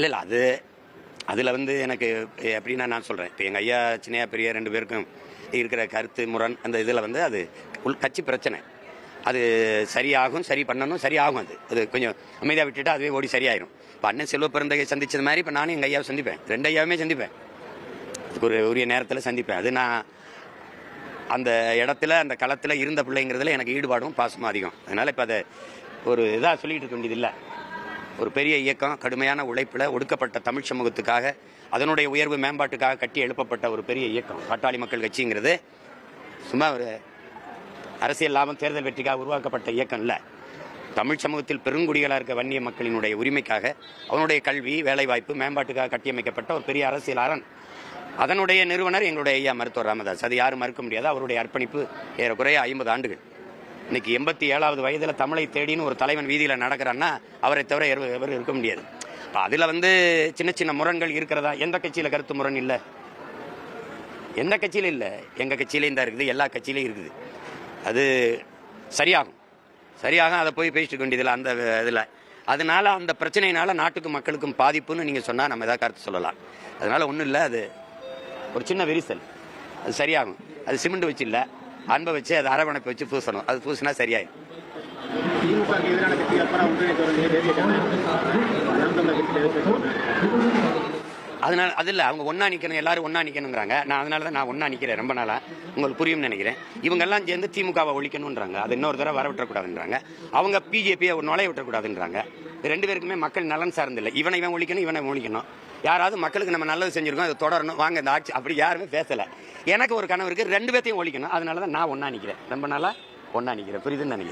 இல்லை இல்லை அது அதில் வந்து எனக்கு எப்படின்னா நான் சொல்கிறேன் இப்போ எங்கள் ஐயா சின்னையா பெரிய ரெண்டு பேருக்கும் இருக்கிற கருத்து முரண் அந்த இதில் வந்து அது உள் கட்சி பிரச்சனை. அது சரியாகும் சரி பண்ணணும் சரியாகும் அது. அது கொஞ்சம் அமைதியாக விட்டுட்டு அதுவே ஓடி சரியாயிரும். இப்போ அண்ணன் செல்வ பிறந்தகை சந்திச்சது மாதிரி இப்போ நானும் எங்கள் ஐயாவை சந்திப்பேன். ரெண்டு ஐயாவுமே சந்திப்பேன். அதுக்கு ஒரு உரிய நேரத்தில் சந்திப்பேன். அது நான் அந்த இடத்துல அந்த களத்தில் இருந்த பிள்ளைங்கிறதுல எனக்கு ஈடுபாடும் பாசமும் அதிகம். அதனால் இப்போ அதை ஒரு இதாக சொல்லிக்கிட்டு இருக்க வேண்டியதில்லை. ஒரு பெரிய இயக்கம் கடுமையான உழைப்பில் ஒடுக்கப்பட்ட தமிழ் சமூகத்துக்காக அதனுடைய உயர்வு மேம்பாட்டுக்காக கட்டி எழுப்பப்பட்ட ஒரு பெரிய இயக்கம் பாட்டாளி மக்கள் கட்சிங்கிறது. சும்மா ஒரு அரசியல் லாபம் தேர்தல் வெற்றிக்காக உருவாக்கப்பட்ட இயக்கம் இல்லை. தமிழ் சமூகத்தில் பெருங்குடிகளாக இருக்க வன்னிய மக்களினுடைய உரிமைக்காக அவனுடைய கல்வி வேலைவாய்ப்பு மேம்பாட்டுக்காக கட்டியமைக்கப்பட்ட ஒரு பெரிய அரசியல் அரண். அதனுடைய நிறுவனர் எங்களுடைய ஐயா மருத்துவர் ராமதாஸ். அது யாரும் மறுக்க முடியாது. அவருடைய அர்ப்பணிப்பு ஏறக்குறைய ஐம்பது ஆண்டுகள். இன்னைக்கு எண்பத்தி ஏழாவது வயதில் தமிழை தேடின்னு ஒரு தலைவன் வீதியில் நடக்கிறான்னா அவரை தவிர எவர் இருக்க முடியாது. இப்போ அதில் வந்து சின்ன சின்ன முரண்கள் இருக்கிறதா? எந்த கட்சியில் கருத்து முரண் இல்லை? எந்த கட்சியிலும் இல்லை? எங்கள் கட்சியிலையும் தான் இருக்குது எல்லா கட்சியிலையும் இருக்குது. அது சரியாகும். சரியாகும் அதை போய் பேசிட்டு வேண்டியதில்லை அந்த இதில். அதனால அந்த பிரச்சனையினால நாட்டுக்கும் மக்களுக்கும் பாதிப்புன்னு நீங்கள் சொன்னால் நம்ம எதாவது கருத்து சொல்லலாம். அதனால ஒன்றும் இல்லை அது ஒரு சின்ன விரிசல். அது சரியாகும். அது சிமெண்ட் வச்சு இல்லை. அன்பை வச்சு அது அரவணைப்பை வச்சு பூசணும். அது பூசினா சரியாயிடும். அதனால அது இல்லை அவங்க ஒன்றா நிற்கணும் எல்லாரும் ஒன்றா நிற்கணுங்கிறாங்க நான் அதனால தான் நான் ஒன்றா நிற்கிறேன் ரொம்ப நாளாக உங்களுக்கு புரியும்னு நினைக்கிறேன். இவங்கெல்லாம் சேர்ந்து திமுகவை ஒழிக்கணுன்றாங்க அது இன்னொரு தடவை வர விட்டுறக்கூடாதுன்றாங்க. அவங்க பிஜேபியை நுழைய விட்டுறக்கூடாதுன்றாங்க. ரெண்டு பேருக்குமே மக்கள் நலன் சார்ந்தில்லை இவனை இவன் ஒழிக்கணும் இவனை ஒழிக்கணும். யாராவது மக்களுக்கு நம்ம நல்லது செஞ்சுருக்கோம் அதை தொடரணும் வாங்க இந்த ஆட்சி அப்படி யாருமே பேசலை. எனக்கு ஒரு கனவு இருக்குது ரெண்டு பேர்த்தையும் ஒழிக்கணும் அதனால தான் நான் ஒன்றா நிற்கிறேன் ரொம்ப நாளாக ஒன்றா நிற்கிறேன் புரியுதுன்னு நினைக்கிறேன்.